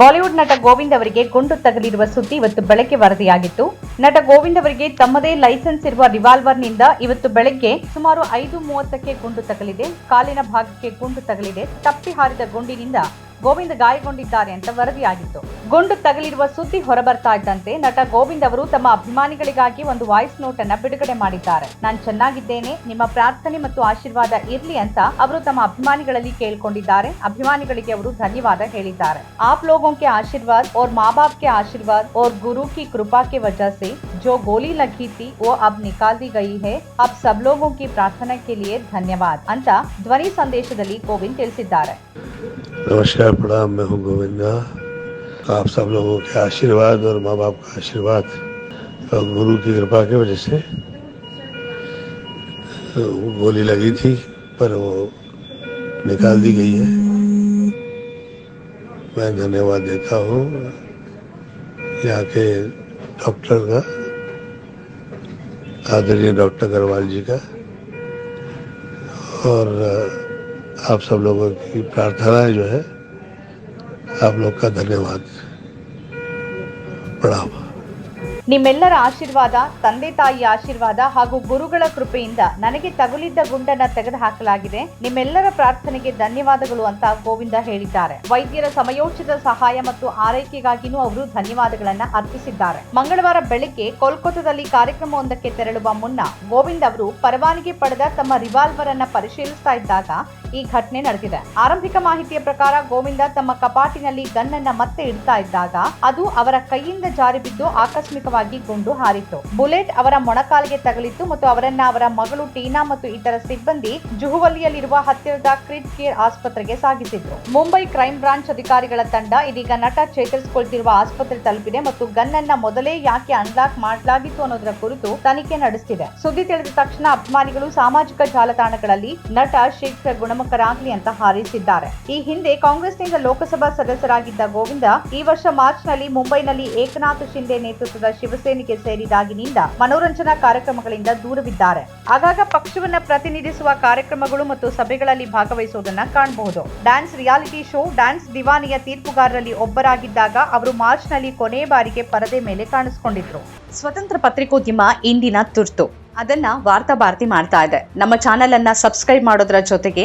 Bollywood ನಟ ಗೋವಿಂದ್ ಅವರಿಗೆ ಗುಂಡು ತಗಲಿರುವ ಸುದ್ದಿ ಇವತ್ತು ಬೆಳಗ್ಗೆ ವರದಿಯಾಗಿತ್ತು. ನಟ ಗೋವಿಂದ್ ಅವರಿಗೆ ತಮ್ಮದೇ ಲೈಸೆನ್ಸ್ ಇರುವ ರಿವಾಲ್ವರ್ನಿಂದ ಇವತ್ತು ಬೆಳಗ್ಗೆ ಸುಮಾರು ಐದು ಮೂವತ್ತಕ್ಕೆ ಗುಂಡು ತಗಲಿದೆ. ಕಾಲಿನ ಭಾಗಕ್ಕೆ ಗುಂಡು ತಗಲಿದೆ. ತಪ್ಪಿ ಹಾರಿದ ಗುಂಡಿನಿಂದ ಗೋವಿಂದ್ ಗಾಯಗೊಂಡಿದ್ದಾರೆ ಅಂತ ವರದಿಯಾಗಿತ್ತು ಗುಂಡು ತಗಲಿರುವ ಸುದ್ದಿ ಹೊರಬರ್ತಾ ಇದ್ದಂತೆ ನಟ ಗೋವಿಂದ್ ಅವರು ತಮ್ಮ ಅಭಿಮಾನಿಗಳಿಗಾಗಿ ಒಂದು ವಾಯ್ಸ್ ನೋಟ್ ಅನ್ನ ಬಿಡುಗಡೆ ಮಾಡಿದ್ದಾರೆ ನಾನು ಚೆನ್ನಾಗಿದ್ದೇನೆ ನಿಮ್ಮ ಪ್ರಾರ್ಥನೆ ಮತ್ತು ಆಶೀರ್ವಾದ ಇರ್ಲಿ ಅಂತ ಅವರು ತಮ್ಮ ಅಭಿಮಾನಿಗಳಲ್ಲಿ ಕೇಳ್ಕೊಂಡಿದ್ದಾರೆ ಅಭಿಮಾನಿಗಳಿಗೆ ಅವರು ಧನ್ಯವಾದ ಹೇಳಿದ್ದಾರೆ आप लोगों के आशीर्वाद और माँ बाप के आशीर्वाद और गुरु की कृपा के वजह से जो गोली लगी थी वो अब निकाल दी गई है अब सब लोगों की प्रार्थना के लिए धन्यवाद ಅಂತ ಧ್ವನಿ ಸಂದೇಶದಲ್ಲಿ ಗೋವಿಂದ್ ತಿಳಿಸಿದ್ದಾರೆ नमस्कार, प्रणाम, मैं हूँ गोविंदा। आप सब लोगों के आशीर्वाद और माँ बाप का आशीर्वाद और गुरु की कृपा की वजह से। गोली लगी थी, पर वो निकाल दी गई है। मैं धन्यवाद देता हूँ यहाँ के डॉक्टर का, आदरणीय डॉक्टर अग्रवाल जी का। और आप सब लोगों की प्रार्थनाएं जो है आप लोग का धन्यवाद प्रणाम ನಿಮ್ಮೆಲ್ಲರ ಆಶೀರ್ವಾದ ತಂದೆ ತಾಯಿಯ ಆಶೀರ್ವಾದ ಹಾಗೂ ಗುರುಗಳ ಕೃಪೆಯಿಂದ ನನಗೆ ತಗುಲಿದ್ದ ಗುಂಡನ್ನ ತೆಗೆದುಹಾಕಲಾಗಿದೆ ನಿಮ್ಮೆಲ್ಲರ ಪ್ರಾರ್ಥನೆಗೆ ಧನ್ಯವಾದಗಳು ಅಂತ ಗೋವಿಂದ ಹೇಳಿದ್ದಾರೆ ವೈದ್ಯರ ಸಮಯೋಚಿತ ಸಹಾಯ ಮತ್ತು ಆರೈಕೆಗಾಗಿನೂ ಅವರು ಧನ್ಯವಾದಗಳನ್ನ ಅರ್ಪಿಸಿದ್ದಾರೆ ಮಂಗಳವಾರ ಬೆಳಗ್ಗೆ ಕೋಲ್ಕತ್ತಾದಲ್ಲಿ ಕಾರ್ಯಕ್ರಮವೊಂದಕ್ಕೆ ತೆರಳುವ ಮುನ್ನ ಗೋವಿಂದ್ ಅವರು ಪರವಾನಗಿ ಪಡೆದ ತಮ್ಮ ರಿವಾಲ್ವರ್ ಅನ್ನ ಪರಿಶೀಲಿಸ್ತಾ ಇದ್ದಾಗ ಈ ಘಟನೆ ನಡೆದಿದೆ. ಆರಂಭಿಕ ಮಾಹಿತಿಯ ಪ್ರಕಾರ ಗೋವಿಂದ ತಮ್ಮ ಕಪಾಟಿನಲ್ಲಿ ಗನ್ನನ್ನ ಮತ್ತೆ ಇಡ್ತಾ ಇದ್ದಾಗ ಅದು ಅವರ ಕೈಯಿಂದ ಜಾರಿ ಬಿದ್ದು ಆಕಸ್ಮಿಕವಾಗಿ ಗುಂಡು ಹಾರಿತ್ತು. ಬುಲೆಟ್ ಅವರ ಮೊಣಕಾಲಿಗೆ ತಗಲಿತ್ತು ಮತ್ತು ಅವರನ್ನ ಅವರ ಮಗಳು ಟೀನಾ ಮತ್ತು ಇತರ ಸಿಬ್ಬಂದಿ ಜುಹುವಲಿಯಲ್ಲಿರುವ ಹತ್ತಿರದ ಕ್ರಿಡ್ ಕೇರ್ ಆಸ್ಪತ್ರೆಗೆ ಸಾಗಿಸಿದ್ರು. ಮುಂಬೈ ಕ್ರೈಂ ಬ್ರಾಂಚ್ ಅಧಿಕಾರಿಗಳ ತಂಡ ಇದೀಗ ನಟ ಚೇತರಿಸಿಕೊಳ್ತಿರುವ ಆಸ್ಪತ್ರೆ ತಲುಪಿದೆ ಮತ್ತು ಗನ್ ಅನ್ನ ಮೊದಲೇ ಯಾಕೆ ಅನ್ಲಾಕ್ ಮಾಡಲಾಗಿತ್ತು ಅನ್ನೋದರ ಕುರಿತು ತನಿಖೆ ನಡೆಸುತ್ತಿದೆ ಸುದ್ದಿ ತಿಳಿದ ತಕ್ಷಣ ಅಭಿಮಾನಿಗಳು ಸಾಮಾಜಿಕ ಜಾಲತಾಣಗಳಲ್ಲಿ ನಟ ಶೀಘ್ರ ಗುಣಮುಖರಾಗಲಿ ಅಂತ ಹಾರೈಸಿದ್ದಾರೆ. ಈ ಹಿಂದೆ ಕಾಂಗ್ರೆಸ್ನಿಂದ ಲೋಕಸಭಾ ಸದಸ್ಯರಾಗಿದ್ದ ಗೋವಿಂದ ಈ ವರ್ಷ ಮಾರ್ಚ್ನಲ್ಲಿ ಮುಂಬೈನಲ್ಲಿ ಏಕನಾಥ್ ಶಿಂದೆ ನೇತೃತ್ವದ ಶಿವಸೇನೆಗೆ ಸೇರಿದಾಗಿನಿಂದ ಮನೋರಂಜನಾ ಕಾರ್ಯಕ್ರಮಗಳಿಂದ ದೂರವಿದ್ದಾರೆ. ಆಗಾಗ ಪಕ್ಷವನ್ನ ಪ್ರತಿನಿಧಿಸುವ ಕಾರ್ಯಕ್ರಮಗಳು ಮತ್ತು ಸಭೆಗಳಲ್ಲಿ ಭಾಗವಹಿಸುವುದನ್ನ ಕಾಣಬಹುದು. ಡ್ಯಾನ್ಸ್ ರಿಯಾಲಿಟಿ ಶೋ, ಡ್ಯಾನ್ಸ್ ದಿವಾನಿಯ ತೀರ್ಪುಗಾರರಲ್ಲಿ ಒಬ್ಬರಾಗಿದ್ದಾಗ ಅವರು ಮಾರ್ಚ್ನಲ್ಲಿ ಕೊನೆಯ ಬಾರಿಗೆ ಪರದೆ ಮೇಲೆ ಕಾಣಿಸಿಕೊಂಡಿದ್ರು. ಸ್ವತಂತ್ರ ಪತ್ರಿಕೋದ್ಯಮ ಇಂದಿನ ತುರ್ತು. ಅದನ್ನ ವಾರ್ತಾ ಭಾರತಿ ಮಾಡ್ತಾ ಇದೆ. ನಮ್ಮ ಚಾನೆಲ್ ಅನ್ನ ಸಬ್ಸ್ಕ್ರೈಬ್ ಮಾಡೋದ್ರ ಜೊತೆಗೆ